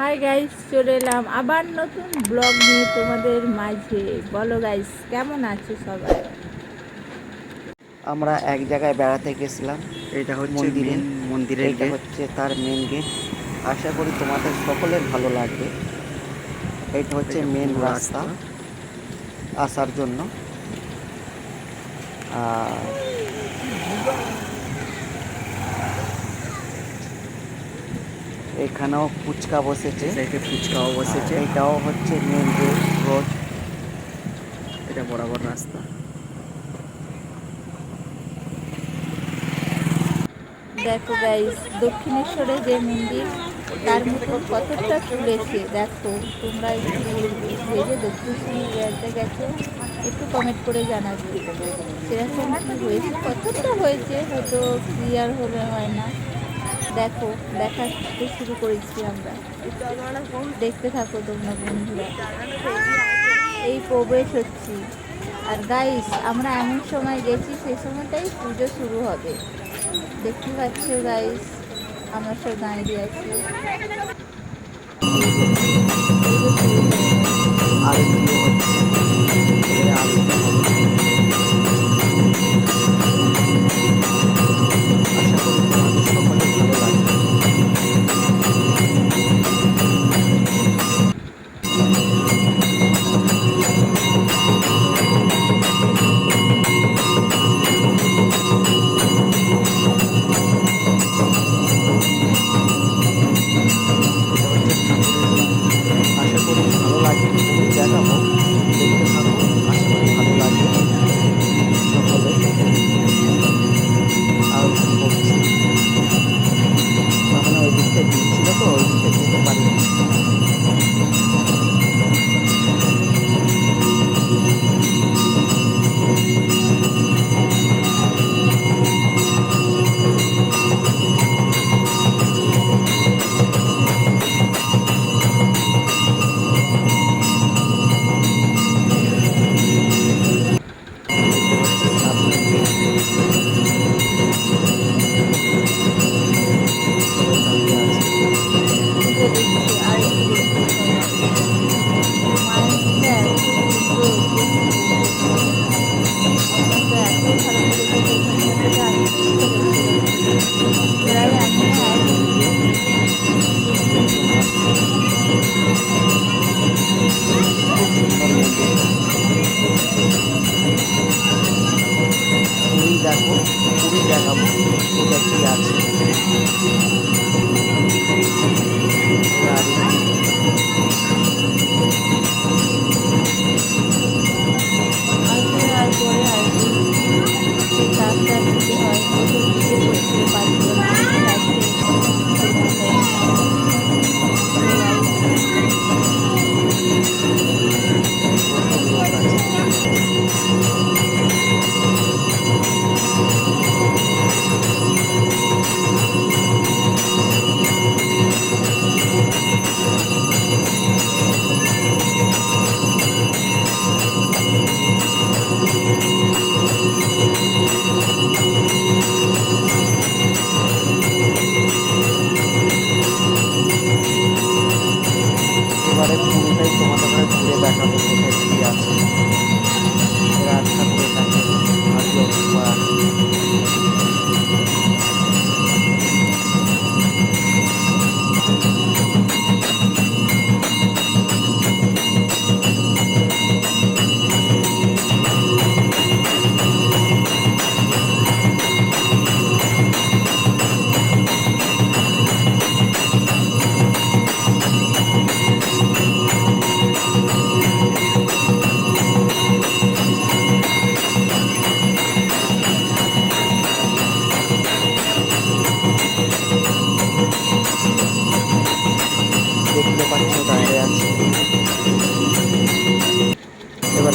Hi guys চলে এলাম আবার নতুন ব্লগ নিয়ে তোমাদের মাঝে। বলো গাইস কেমন আছো সবাই? আমরা এক জায়গায় বেড়াতে গেছিলাম। এটা হচ্ছে মন্দিরে। মেন মন্দিরের এটা হচ্ছে তার মেন গেট আশা করি তোমাদের সকলের ভালো লাগবে। এটা হচ্ছে মেন রাস্তা। আসার জন্য। আর এখানেও ফুচকা বসেছে। সাইডে ফুচকাও বসেছে। এটাও হচ্ছে মেন রোড এটা বরাবর রাস্তা। দেখো গাইস দক্ষিণেশ্বরে যে মন্দির তার মতো কতটা তুলেছে দেখো। তোমরা একটু যে যে দক্ষিণেশ্বরে বেড়াতে গেছো একটু কমেন্ট করে জানাবে। সেরকম কি হয়েছে? কতটা হয়েছে? হয়তো ক্লিয়ার হলে হয় না। দেখো দেখা শুরু করেছি আমরা। দেখতে থাকো তোমরা বন্ধুরা। এই প্রবেশ হচ্ছি। আর গাইস আমরা এমন সময় গেছি সেই সময়টাই পুজো শুরু হবে। দেখতে পাচ্ছ গাইস আমরা সব দাঁড়িয়ে আছি। পুজো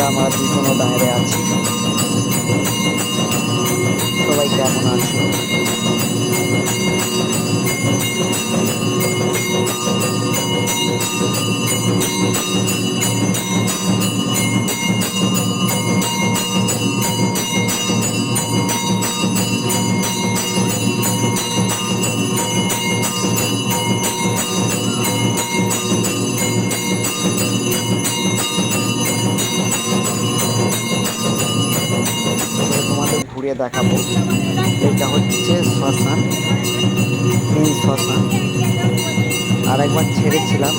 আমরা দুজনও বাইরে আছি। সবাই কেমন আছো? দেখাবো। এটা হচ্ছে শ্মশান মেন শ্মশান। আর একবার ছেড়েছিলাম।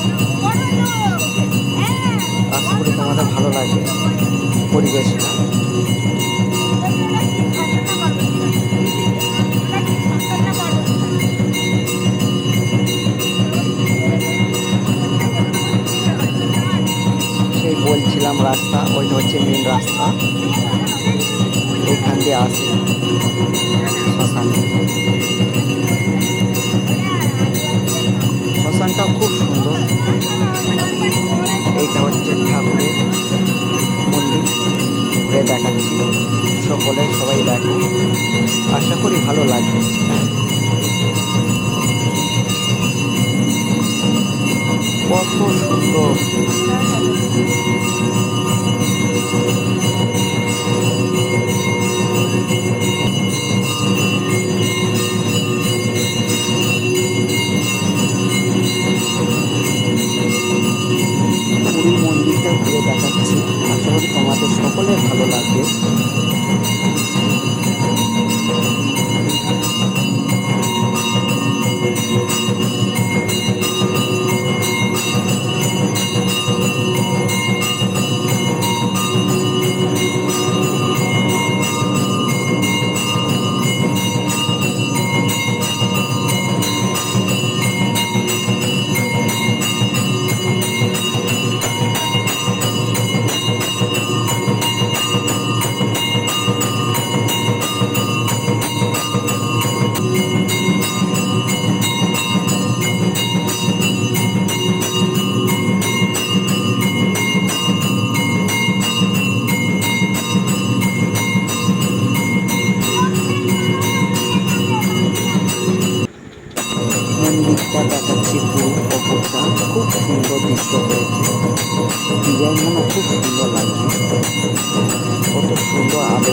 আশা করি তোমাদের ভালো লাগে পরিবেশটা। বলছিলাম রাস্তা, ওইটা হচ্ছে মেন রাস্তা। দিয়ে আসে শ্মশানে। শ্মশানটা খুব সুন্দর। এইটা হচ্ছে ঠাকুরের মন্দির। ঘুরে দেখাচ্ছি। সকলে সবাই দেখো। আশা করি ভালো লাগবে। কত সুন্দর।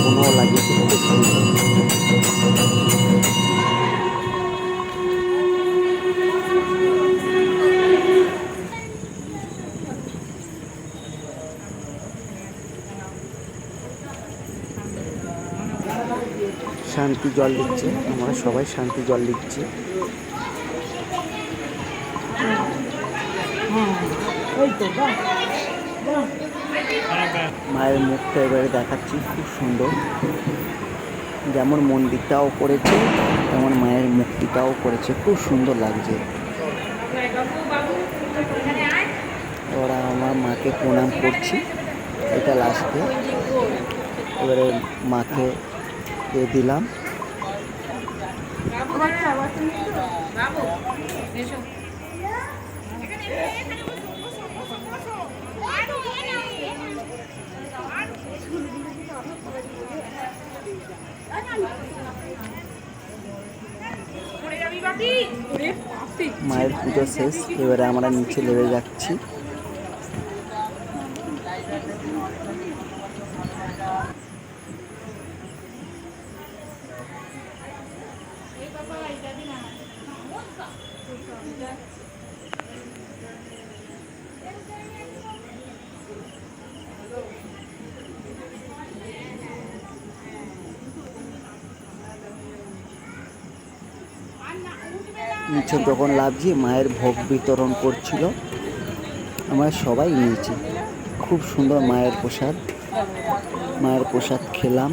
সুন্দর আলোগুলোও লাগিয়েছে খুব সুন্দর শান্তি জল দিচ্ছে আমরা সবাই শান্তি জল দিচ্ছি মায়ের মুখটা এবারে দেখাচ্ছি, খুব সুন্দর। যেমন মন্দিরটাও করেছে, তেমন মায়ের মূর্তিটাও করেছে, খুব সুন্দর লাগছে। ওরা আমার মাকে প্রণাম করছি, এটা লাস্টে এবারে মাকে দিয়ে দিলাম। মায়ের পুজো শেষ এবারে আমরা নিচে নেমে যাচ্ছি। নিচে যখন লাভছি মায়ের ভোগ বিতরণ করছিল আমরা সবাই নিয়েছি খুব সুন্দর মায়ের প্রসাদ মায়ের প্রসাদ খেলাম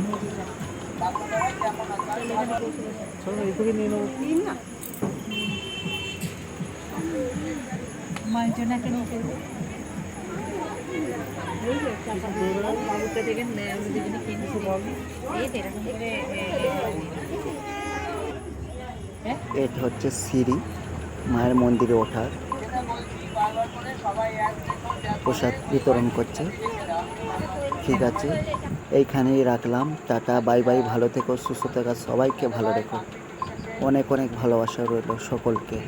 এটা হচ্ছে সিঁড়ি, মায়ের মন্দিরে ওঠার। প্রসাদ বিতরণ করছে। ঠিক আছে, এইখানেই রাখলাম। টাটা, বাই বাই, ভালো থেকো, সুস্থ থাকা সবাইকে ভালো রেখো। অনেক অনেক ভালোবাসা রইল সকলকে।